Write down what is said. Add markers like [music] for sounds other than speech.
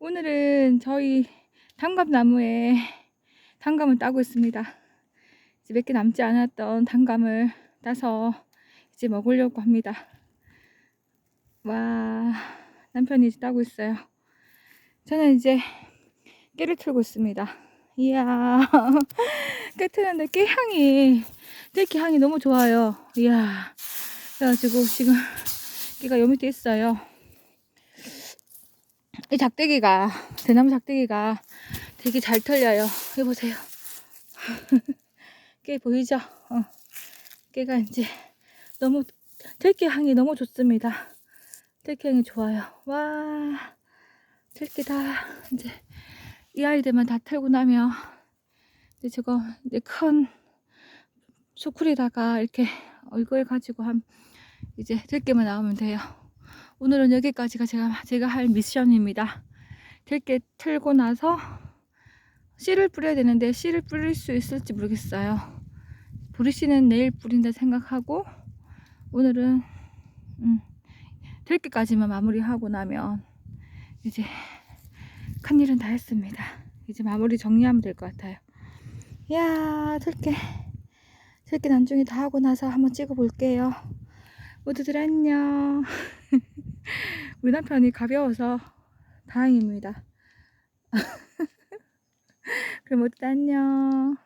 오늘은 저희 단감나무에 단감을 [laughs] 따고 있습니다. 이제 몇 개 남지 않았던 단감을 따서 이제 먹으려고 합니다. 와, 남편이 이제 따고 있어요. 저는 이제 깨를 틀고 있습니다. 이야, [laughs] 깨 트는데 깨 향이, 들깨 향이 너무 좋아요. 이야, 그래가지고 지금 깨가 요 밑에 있어요. 이 작대기가 대나무 작대기가 되게 잘 털려요. 여기 보세요. 깨 보이죠? 어. 깨가 이제 너무 들깨 향이 너무 좋습니다. 들깨 향이 좋아요. 와 들깨 다 이제 이 아이들만 다 털고 나면 이제 저거 이제 큰 소쿠리다가 이렇게 이걸 가지고 한 이제 들깨만 나오면 돼요. 오늘은 여기까지가 제가 제가 할 미션입니다. 들깨 틀고 나서 씨를 뿌려야 되는데 씨를 뿌릴 수 있을지 모르겠어요. 보리 씨는 내일 뿌린다 생각하고 오늘은 음, 들깨까지만 마무리하고 나면 이제 큰 일은 다 했습니다. 이제 마무리 정리하면 될 것 같아요. 야 들깨 들깨 난중에 다 하고 나서 한번 찍어 볼게요. 모두들 안녕. [laughs] 우리 남편이 가벼워서 다행입니다. [laughs] 그럼 모두 안녕.